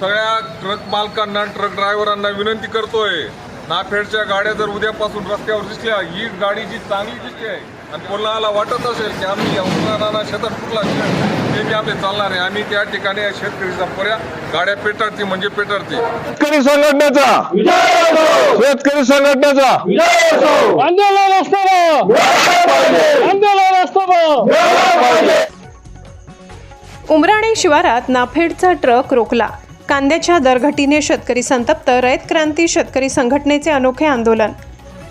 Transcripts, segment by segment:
सगळ्या ट्रक मालकांना ट्रक ड्रायव्हरांना विनंती करतोय. नाफेडच्या गाड्या जर उद्यापासून रस्त्यावर दिसल्या ही गाडी जी चांगली दिसते आहे आणि कोणाला वाटत असेल की आम्ही या उन्हाळा शेतात कुठला ते बी आम्ही चालणार आहे. आम्ही त्या ठिकाणी या शेतकरीचा पर्या गाड्या पेटाडती म्हणजे पेटाडती शेतकरी संघटनेचा. शेतकरी संघटनेचा. आंदोलन असतो आंदोलन असतो उमराणे शिवारात नाफेडचा ट्रक रोखला. कांद्याच्या दरघटीने शेतकरी संतप्त रयत क्रांती शेतकरी संघटनेचे अनोखे आंदोलन.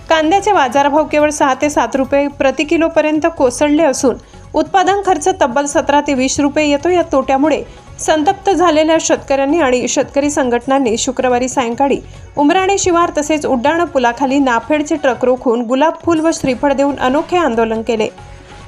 कांद्याचे बाजारभाव केवळ सहा ते सात रुपये प्रति किलोपर्यंत कोसळले असून उत्पादन खर्च तब्बल सतरा ते वीस रुपये येतो या तोट्यामुळे संतप्त झालेल्या शेतकऱ्यांनी आणि शेतकरी संघटनांनी शुक्रवारी सायंकाळी उमराणे शिवार तसेच उड्डाण पुलाखाली नाफेडचे ट्रक रोखून गुलाब फूल व श्रीफळ देऊन अनोखे आंदोलन केले.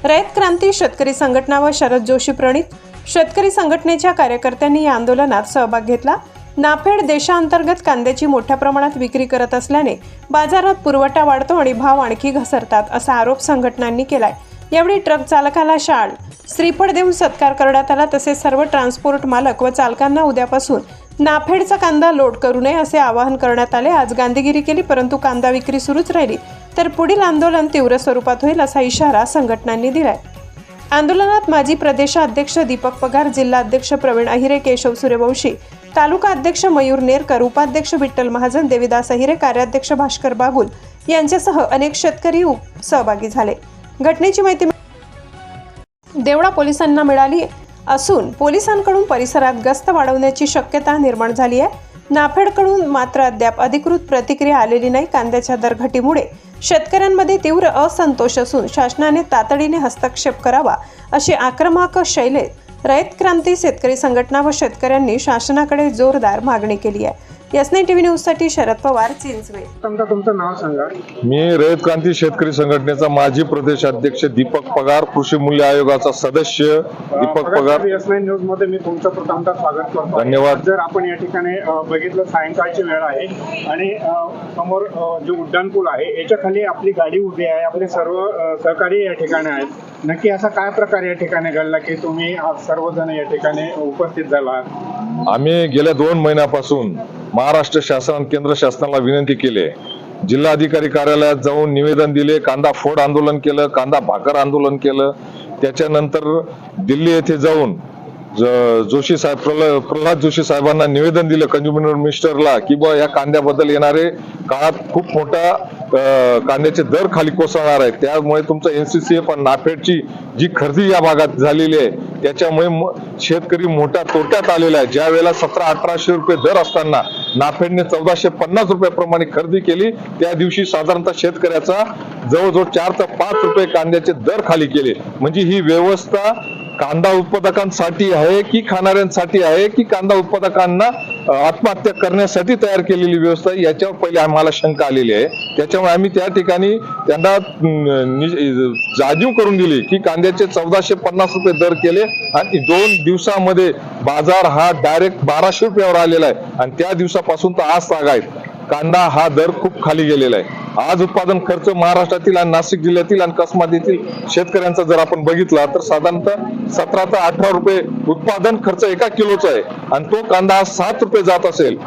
रयत क्रांती शेतकरी संघटना व शरद जोशी प्रणित शेतकरी संघटनेच्या कार्यकर्त्यांनी या आंदोलनात सहभाग घेतला. नाफेड देशांतर्गत कांद्याची मोठ्या प्रमाणात विक्री करत असल्याने बाजारात पुरवठा वाढतो आणि भाव आणखी घसरतात असा आरोप संघटनांनी केलाय. यावेळी ट्रक चालकाला शाळ श्रीफळ देऊन सत्कार करण्यात आला तसेच सर्व ट्रान्सपोर्ट मालक व चालकांना उद्यापासून नाफेडचा कांदा लोड करू नये असे आवाहन करण्यात आले. आज गांधीगिरी केली परंतु कांदा विक्री सुरूच राहिली. तर पुढील आंदोलन तीव्र स्वरूपात होईल असा इशारा संघटनांनी दिलाय. आंदोलनात माजी प्रदेशाध्यक्ष दीपक पगार जिल्हा अध्यक्ष प्रवीण अहिरे केशव सूर्यवंशी तालुका अध्यक्ष मयूर नेरकर उपाध्यक्ष विठ्ठल महाजन देविदास अहिरे कार्याध्यक्ष भास्कर बागुल यांच्यासह अनेक शेतकरी उप- सहभागी झाले. घटनेची माहिती देवळा पोलिसांना मिळाली असून पोलिसांकडून परिसरात गस्त वाढवण्याची शक्यता निर्माण झाली आहे. नाफेडकडून मात्र अद्याप अधिकृत प्रतिक्रिया आलेली नाही कांद्याच्या दरघटीमुळे. शेतकऱ्यांमध्ये तीव्र असंतोष असून शासनाने तातडीने हस्तक्षेप करावा अशी आक्रमक शैलीत रयत क्रांती शेतकरी संघटना व शेतकऱ्यांनी शासनाकडे जोरदार मागणी केली आहे. यसने टीव्ही न्यूजसाठी शरद पवार चिंचवे. समजा तुमचं नाव सांगा. मी रयत क्रांती शेतकरी संघटनेचा माजी प्रदेश अध्यक्ष दीपक पगार कृषी मूल्य आयोगाचा सदस्य दीपक पगार. एस नाईन न्यूजमध्ये मी तुमचं प्रथमतः स्वागत करतो. धन्यवाद. जर आपण या ठिकाणी अ, बघितलं सायंकाळची वेळ आहे आणि अ, समोर अ, जे उड्डाण पूल आहे याच्या खाली आपली गाडी उभी आहे आपले सर्व अ, सहकारी या ठिकाणी आहेत. नक्की असा काय प्रकार या ठिकाणी घडला की तुम्ही आज सर्वजण या ठिकाणी उपस्थित झाला आहात? आम्ही गेल्या दोन महिन्यापासून महाराष्ट्र शासन केंद्र शासनाला विनंती केली आहे. जिल्हाधिकारी कार्यालयात जाऊन निवेदन दिले कांदा फोड आंदोलन केलं कांदा भाकर आंदोलन केलं. त्याच्यानंतर दिल्ली येथे जाऊन जोशी साहेब प्रल्हाद जोशी साहेबांना निवेदन दिलं कंझ्युमर मिनिस्टरला की बा या कांद्याबद्दल येणारे काळात खूप मोठा कांद्याचे दर खाली कोसळणार आहेत. त्यामुळे तुमचं एनसीसीएफ आणि नाफेडची जी खरेदी या भागात झालेली आहे त्याच्यामुळे शेतकरी मोठ्या तोट्यात आलेला आहे. ज्या वेळेला सतरा अठराशे रुपये दर असताना नाफेडने चौदाशे पन्नास रुपयाप्रमाणे खरेदी केली त्या दिवशी साधारणतः शेतकऱ्याचा जवळजवळ चार ते पाच रुपये कांद्याचे दर खाली केले. म्हणजे ही व्यवस्था कांदा उत्पादकांसाठी आहे की खाणाऱ्यांसाठी आहे की कांदा उत्पादकांना आत्महत्या करण्यासाठी तयार केलेली व्यवस्था याच्यावर पहिले आम्हाला शंका आलेली आहे. त्याच्यामुळे आम्ही त्या ठिकाणी त्यांना न, जाणीव करून दिली की कांद्याचे चौदाशे पन्नास रुपये दर केले आणि दोन दिवसामध्ये बाजार हा डायरेक्ट बाराशे रुपयावर आलेला आहे. आणि त्या दिवसापासून तर आज आहेत. कांदा हा दर खूप खाली गेलेला आहे. आज उत्पादन खर्च महाराष्ट्रातील आणि नाशिक जिल्ह्यातील आणि कसमात येथील शेतकऱ्यांचा जर आपण बघितला तर साधारणतः सतरा ते अठरा रुपये उत्पादन खर्च एका किलोचा आहे. आणि तो कांदा आज सात रुपये जात असेल.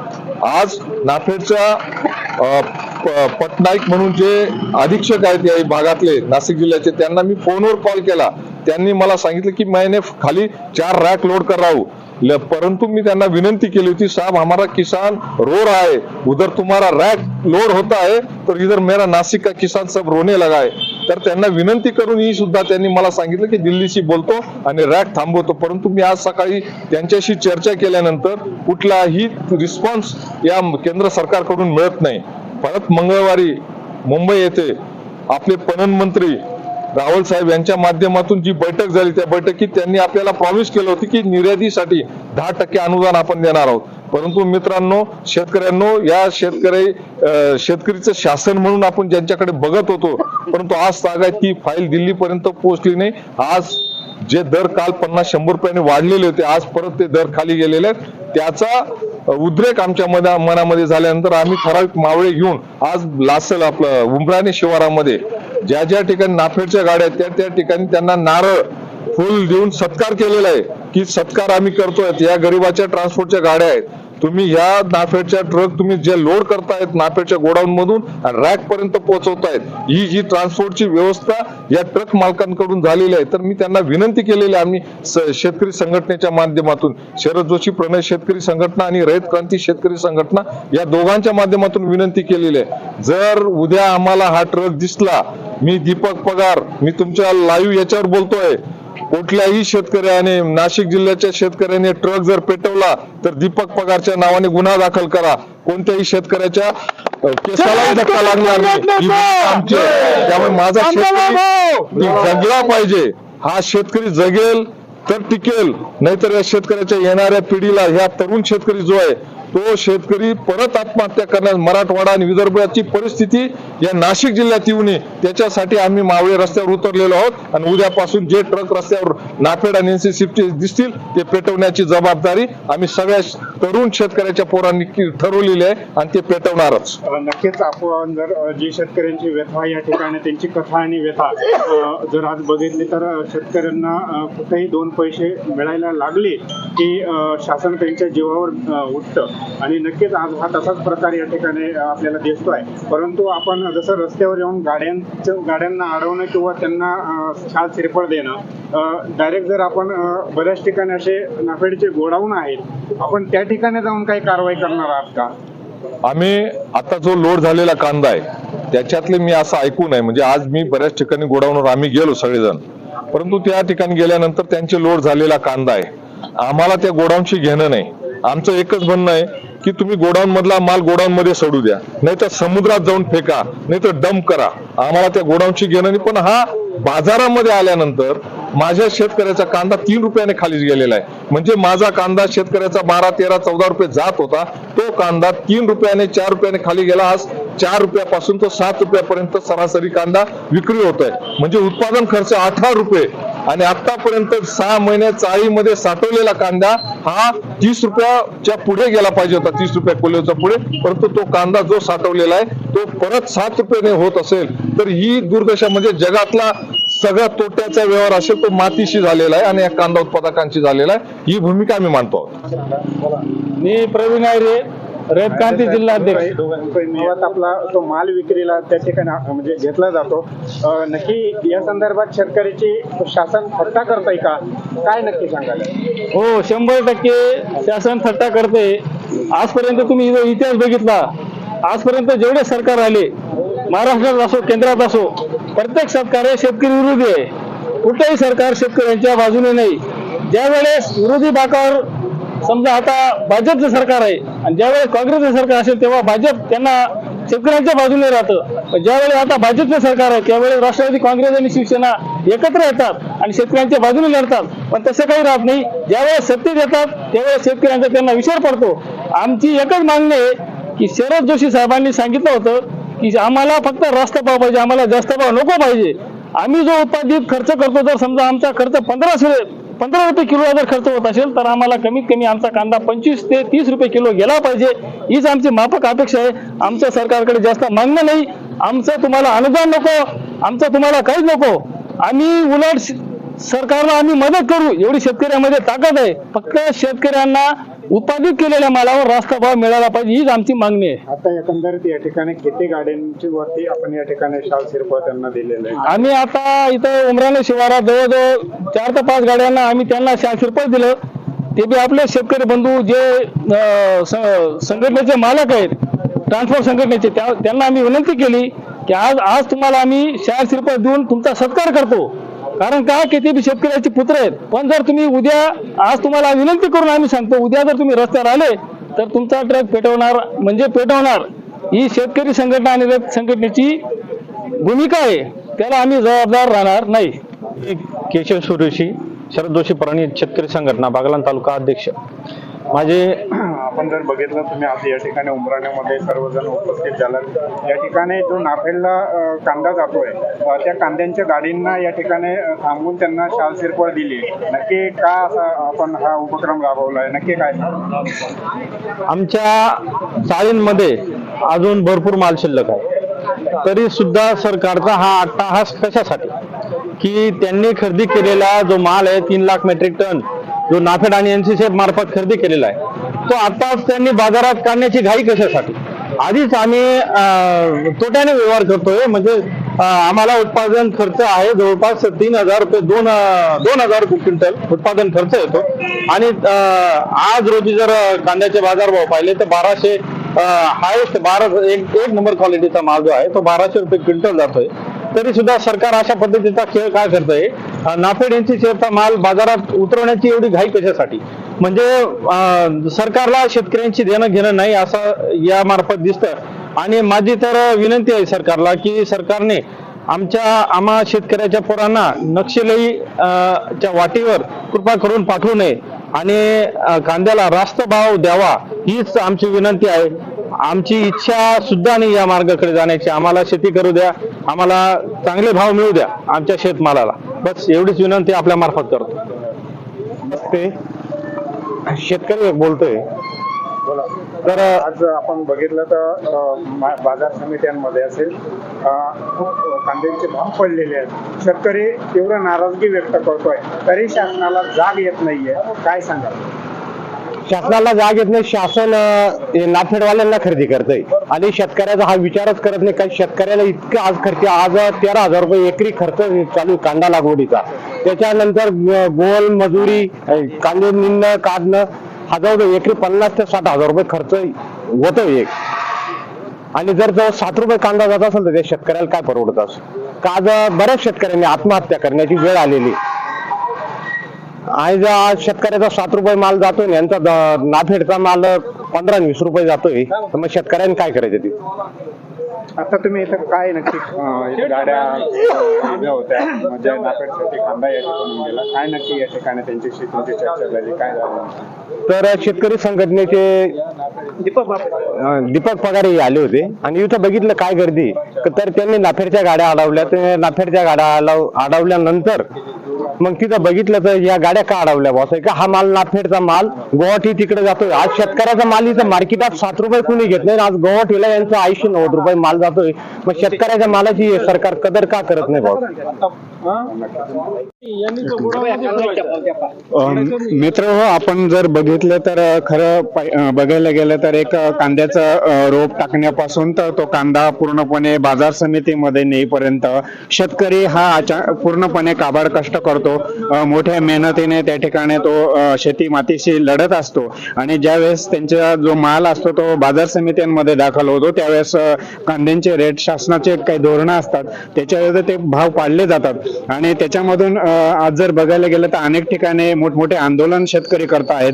आज नाफेडच्या पटनाईक म्हणून जे अधीक्षक आहेत या भागातले नाशिक जिल्ह्याचे त्यांना मी फोनवर कॉल केला. त्यांनी मला सांगितलं की मैने खाली चार रॅक लोड कर परंतु मी त्यांना विनंती केली होती साहब हमारा किसान रो रहा है उधर तुम्हारा रॅक लोड होता है तर इधर मेरा नासिक का किसान सब रोने लगा है. तर त्यांना विनंती करून ही सुद्धा त्यांनी मला सांगितलं की दिल्लीशी बोलतो आणि रॅक थांबवतो. परंतु मी आज सकाळी त्यांच्याशी चर्चा केल्यानंतर कुठलाही रिस्पॉन्स या केंद्र सरकारकडून मिळत नाही. परत मंगळवारी मुंबई येथे आपले पणन मंत्री राहुल साहेब यांच्या माध्यमातून जी बैठक झाली त्या बैठकीत त्यांनी आपल्याला प्रॉमिस केलं होतं की निर्यातीसाठी दहा टक्के अनुदान आपण देणार आहोत. परंतु मित्रांनो शेतकऱ्यांनो या शेतकरी शेतकरीचं शासन म्हणून आपण ज्यांच्याकडे बघत होतो परंतु आज तागायत की फाईल दिल्लीपर्यंत पोहोचली नाही. आज जे दर काल पन्नास शंभर रुपयाने वाढलेले होते आज परत ते दर खाली गेलेले आहेत. त्याचा उद्रेक आमच्या मना- मनामध्ये झाल्यानंतर आम्ही ठराविक मावळे घेऊन आज लासल आपलं उमराणे शिवारामध्ये ज्या ज्या ठिकाणी नाफेडच्या गाड्या आहेत त्या त्या ठिकाणी त्यांना नारळ फुल देऊन सत्कार केलेला आहे की सत्कार आम्ही करतोय. या गरीबाच्या ट्रान्सपोर्टच्या गाड्या आहेत. तुम्ही या नाफेडच्या ट्रक तुम्ही जे लोड करतायत नाफेडच्या गोडाऊन मधून रॅक पर्यंत पोहोचवतायत ही जी ट्रान्सपोर्टची व्यवस्था या ट्रक मालकांकडून झालेली आहे तर मी त्यांना विनंती केलेली आहे. आम्ही शेतकरी संघटनेच्या माध्यमातून शरद जोशी प्रणय शेतकरी संघटना आणि रयत क्रांती शेतकरी संघटना या दोघांच्या माध्यमातून विनंती केलेली आहे. जर उद्या आम्हाला हा ट्रक दिसला मी दीपक पगार मी तुमच्या लाईव्ह याच्यावर बोलतोय. कुठल्याही शेतकऱ्याने नाशिक जिल्ह्याच्या शेतकऱ्याने ट्रक जर पेटवला तर दीपक पगारच्या नावाने गुन्हा दाखल करा. कोणत्याही शेतकऱ्याच्या केसालाही धक्का लागणार नाही. आमची. त्यामुळे माझा शेतकरी जगला पाहिजे. हा शेतकरी जगेल तर टिकेल. नाहीतर या शेतकऱ्याच्या येणाऱ्या पिढीला ह्या तरुण शेतकरी जो आहे तो शेतकरी परत आत्महत्या करण्यास मराठवाडा आणि विदर्भाची परिस्थिती या नाशिक जिल्ह्यात येऊ नये त्याच्यासाठी आम्ही मावळे रस्त्यावर उतरलेलो आहोत आणि उद्यापासून जे ट्रक रस्त्यावर नाफेड आणि एनसीसीचे दिसतील ते पेटवण्याची जबाबदारी आम्ही सगळ्या तरुण शेतकऱ्याच्या पोरांनी ठरवलेली आहे आणि ते पेटवणारच. नक्कीच आपण जर जे जी शेतकऱ्यांची व्यथा या ठिकाणी त्यांची कथा आणि व्यथा जर आज बघितली तर शेतकऱ्यांना कुठेही दोन पैसे मिळायला लागले की शासन त्यांच्या जीवावर उठतं. आणि नक्कीच आज हा तसाच प्रकार या ठिकाणी आपल्याला दिसतोय. परंतु आपण जसं रस्त्यावर येऊन गाड्यांचं गाड्यांना अडवणं किंवा त्यांना अ, छाल सिरपळ देणं डायरेक्ट जर आपण बऱ्याच ठिकाणी असे नाफेडचे गोडाऊन आहेत आपण त्या ठिकाणी जाऊन काही कारवाई करणार आहात का? आम्ही आता जो लोड झालेला कांदा आहे त्याच्यातले मी असं ऐकू नये. म्हणजे आज मी बऱ्याच ठिकाणी गोडाऊनवर आम्ही गेलो सगळेजण. परंतु त्या ठिकाणी गेल्यानंतर त्यांचे लोड झालेला कांदा आहे. आम्हाला त्या गोडाऊनशी घेणं नाही. आमचं एकच म्हणणं आहे की तुम्ही गोडाऊन मधला माल गोडाऊन मध्ये सोडू द्या. नाही तर समुद्रात जाऊन फेका नाही तर डंप करा. आम्हाला त्या गोडाऊनची घेणं नाही पण हा बाजारामध्ये आल्यानंतर माझ्या शेतकऱ्याचा कांदा तीन रुपयाने खाली गेलेला आहे. म्हणजे माझा कांदा शेतकऱ्याचा बारा तेरा चौदा रुपये जात होता. तो कांदा तीन रुपयाने चार रुपयाने खाली गेला. आज चार रुपयापासून तो सात रुपयापर्यंत सरासरी कांदा विक्री होत आहे म्हणजे उत्पादन खर्च अठरा रुपये. आणि आतापर्यंत सहा महिने चाळीमध्ये साठवलेला कांदा हा तीस रुपयाच्या पुढे गेला पाहिजे होता तीस रुपया किलोच्या पुढे. परंतु तो कांदा जो साठवलेला आहे तो परत सात रुपयाने होत असेल तर ही दुर्दशा म्हणजे जगातला सगळा तोट्याचा व्यवहार असेल तो मातीशी झालेला आहे आणि या कांदा उत्पादकांची झालेला आहे. ही भूमिका आम्ही मानतो आहोत. मी प्रवीण आयरे रयत क्रांती जिल्हाध्यक्ष. आपला तो माल विक्रीला त्या ठिकाणी म्हणजे घेतला जातो. नक्की या संदर्भात शेतकऱ्याची शासन थट्टा करताय का? काय नक्की सांगाल? हो शंभर टक्के शासन थट्टा करते आजपर्यंत तुम्ही जो इतिहास बघितला आजपर्यंत जेवढे सरकार आले महाराष्ट्रात असो केंद्रात असो प्रत्येक सरकार हे शेतकरी विरोधी आहे. कुठेही सरकार शेतकऱ्यांच्या बाजूने नाही. ज्या वेळेस विरोधी बाकावर समजा आता भाजपचं सरकार आहे आणि ज्यावेळेस काँग्रेसचं सरकार असेल तेव्हा भाजप त्यांना शेतकऱ्यांच्या बाजूने राहतं. पण ज्यावेळेस आता भाजपचं सरकार आहे त्यावेळेस राष्ट्रवादी काँग्रेस आणि शिवसेना एकत्र येतात आणि शेतकऱ्यांच्या बाजूने लढतात. पण तसं काही राहत नाही. ज्यावेळेस सत्तेत येतात त्यावेळेस शेतकऱ्यांचा त्यांना विचार पडतो. आमची एकच मागणी आहे की शरद जोशी साहेबांनी सांगितलं होतं की आम्हाला फक्त रास्त भाव पाहिजे आम्हाला जास्त भाव नको पाहिजे. आम्ही जो उत्पादित खर्च करतो जर समजा आमचा खर्च पंधराशे पंधरा रुपये किलो जर खर्च होत असेल तर आम्हाला कमीत कमी आमचा कांदा पंचवीस ते तीस रुपये किलो गेला पाहिजे. हीच आमची माफक अपेक्षा आहे. आमच्या सरकारकडे जास्त मागणं नाही. आमचं तुम्हाला अनुदान नको. आमचं तुम्हाला काहीच नको. आम्ही उलट सरकारला आम्ही मदत करू. एवढी शेतकऱ्यांमध्ये ताकद आहे. फक्त शेतकऱ्यांना उत्पादित केलेल्या मालावर रास्त भाव मिळाला पाहिजे हीच आमची मागणी आहे. आता एकंदरीत या ठिकाणी किती गाड्यांची वरती आपण या ठिकाणी शाल सिरपळ त्यांना दिलेलं आहे आम्ही आता इथं उमराणे शिवारात जवळजवळ चार ते पाच गाड्यांना आम्ही त्यांना शाशिरपळ दिलं. ते बी आपले शेतकरी बंधू जे संघटनेचे मालक आहेत ट्रान्सपोर्ट संघटनेचे त्या- त्यांना आम्ही विनंती केली की आज आज तुम्हाला आम्ही शाळा शिरपळ देऊन तुमचा सत्कार करतो. कारण का? की ते बी शेतकऱ्याचे पुत्र आहेत. पण जर तुम्ही उद्या आज तुम्हाला विनंती करून आम्ही सांगतो उद्या जर तुम्ही रस्त्यावर आले तर तुमचा ट्रक पेटवणार म्हणजे पेटवणार. ही शेतकरी संघटना आणि रयत संघटनेची भूमिका आहे. त्याला आम्ही जबाबदार राहणार नाही. केशव सुरेशी शरद जोशी प्राणी शेतकरी संघटना बागलान तालुका अध्यक्ष. माझे आपण जर बघितलं तुम्ही आज या ठिकाणी उमराण्यामध्ये सर्वजण उपस्थित झालात. या ठिकाणी जो नाफेडला कांदा जातोय त्या कांद्यांच्या गाडींना या ठिकाणी अ, थांबवून त्यांना शाल सिरपळ दिली. नक्की का असा आपण हा उपक्रम राबवलाय? नक्की काय? आमच्या चाळींमध्ये अजून भरपूर माल शिल्लक आहे. तरी सुद्धा सरकारचा हा अट्टाहास कशासाठी? की त्यांनी खरेदी केलेला जो माल आहे तीन लाख मेट्रिक टन जो नाफेड आणि एनसीसीएफ मार्फत खरेदी केलेला आहे तो आताच त्यांनी बाजारात काढण्याची घाई कशासाठी? आधीच आम्ही तोट्याने व्यवहार करतोय म्हणजे आम्हाला उत्पादन खर्च आहे जवळपास तीन हजार रुपये दोन दोन हजार रुपये क्विंटल उत्पादन खर्च येतो. आणि आज रोजी जर कांद्याचे बाजारभाव पाहिले तर बाराशे हायेस्ट बारा एक एक नंबर क्वालिटीचा माल जो आहे तो बाराशे रुपये क्विंटल जातोय. तरी सुद्धा सरकार अशा पद्धतीचा खेळ काय करतंय? नाफेड यांची शेअरचा माल बाजारात उतरवण्याची एवढी घाई कशासाठी? म्हणजे सरकारला शेतकऱ्यांची देणं घेणं नाही असं या मार्फत दिसतं. आणि माझी तर विनंती आहे सरकारला की सरकारने आमच्या आम्हा शेतकऱ्याच्या पोरांना नक्षलई च्या वाटेवर कृपा करून पाठवू नये. आणि कांद्याला रास्त भाव द्यावा हीच आमची विनंती आहे. आमची इच्छा सुद्धा नाही या मार्गाकडे जाण्याची. आम्हाला शेती करू द्या. आम्हाला चांगले भाव मिळू द्या आमच्या शेतमालाला. बस एवढीच विनंती आपल्या मार्फत करतो. ते शेतकरी बोलतोय. तर आज आपण बघितलं तर बाजार समित्यांमध्ये असेल खूप कांद्यांचे भाव पडलेले आहेत. शेतकरी तीव्र नाराजगी व्यक्त करतोय. तरी शासनाला जाग येत नाहीये. काय सांगाल? शासनाला जाग येत नाही शासन नाफेडवाल्यांना खरेदी करतंय. आणि शेतकऱ्याचा हा विचारच करत नाही काही शेतकऱ्याला इतकं आज खर्च आज तेरा हजार रुपये एकरी खर्च चालू कांदा लागवडीचा. त्याच्यानंतर गोल मजुरी कांदे निंदणं काढणं हा जवळ एकरी पन्नास ते साठ हजार रुपये खर्च होतोय एक. आणि जर जर सात रुपये कांदा जात असेल तर त्या शेतकऱ्याला काय परवडत असेल? का आज बऱ्याच शेतकऱ्यांनी आत्महत्या करण्याची वेळ आलेली आज शेतकऱ्याचा सात रुपये माल जातोय आणि यांचा द- नाफेडचा माल पंधरा आणि वीस रुपये जातोय तर मग शेतकऱ्यांनी काय करायचं ते? आता तुम्ही इथं काय नक्की? अ, इथं गाड्या अ, उभ्या होत्या. म्हणजे नापेडसाठी या ठिकाणी गेला. काय नक्की या ठिकाणी त्यांच्याशी तुमची चर्चा झाली? काय झालं? तर शेतकरी संघटनेचे अं, दीपक पगारे हे आले होते. आणि इथं बघितलं काय गर्दी. तर त्यांनी नाफेडच्या गाड्या अडवल्या. ते नाफेडच्या गाड्या अडव अडवल्यानंतर मग तिथं बघितलं तर या गाड्या का अडवल्या बॉस? का हा माल नाफेडचा माल गुवाहाटी तिकडे जातोय. आज शेतकऱ्याचा माल इथं मार्केटात सात रुपये कुणी घेत नाही आज गुवाहाटीला यांचा ऐंशी नव्वद रुपये माल जातोय. मग शेतकऱ्याच्या मालाची सरकार कदर का करत नाही बॉस? मित्र हो आपण जर बघितलं तर खरं बघायला गेलं तर एक कांद्याचं रोप टाकण्यापासून तर तो कांदा पूर्णपणे बाजार समितीमध्ये नेईपर्यंत शेतकरी हा अचा- पूर्णपणे काबाड कष्ट करतो. मोठ्या मेहनतीने त्या ठिकाणी तो शेती मातीशी लढत असतो. आणि ज्यावेळेस त्यांचा जो माल असतो तो बाजार समित्यांमध्ये दाखल होतो त्यावेळेस कांद्यांचे रेट शासनाचे काही धोरणं असतात त्याच्यावर ते भाव पाडले जातात. आणि त्याच्यामधून आज जर बघायला गेलं तर अनेक ठिकाणी मोठमोठे आंदोलन शेतकरी करत आहेत.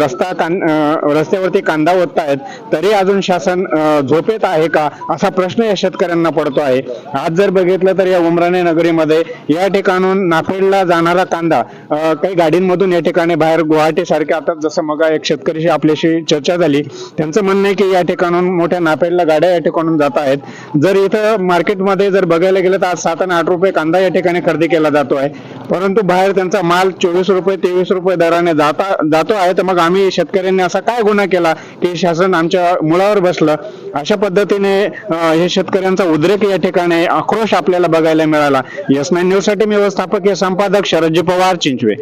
रस्ता कां- रस्त्यावरती कांदा ओतत आहेत तरी अजून शासन झोपेत आहे का? असा प्रश्न या शेतकऱ्यांना पडतो आहे. आज जर बघितलं तर या उमराणे नगरीमध्ये या ठिकाणून नाफेडला जाणारा कांदा काही गाडींमधून या ठिकाणी बाहेर गुवाहाटी सारख्या आता जसं मग एक शेतकरीशी आपल्याशी चर्चा झाली त्यांचं म्हणणं आहे की या ठिकाणून मोठ्या नाफेडला गाड्या या ठिकाणून जात आहेत. जर इथं मार्केटमध्ये जर बघायला गेलं तर आज सात आणि आठ रुपये कांदा या ठिकाणी खरेदी केला जातो आहे. परंतु बाहेर त्यांचा माल चोवीस रुपये तेवीस रुपये दराने जाता जातो आहे. तर मग आम्ही शेतकऱ्यांनी असा काय गुन्हा केला की शासन आमच्या मुळावर बसलं? अशा पद्धतीने हे शेतकऱ्यांचा उद्रेक या ठिकाणी आक्रोश आपल्याला बघायला मिळाला. यस नाईन न्यूजसाठी मी व्यवस्थापकीय संपादक शरदजी पवार चिंचवे.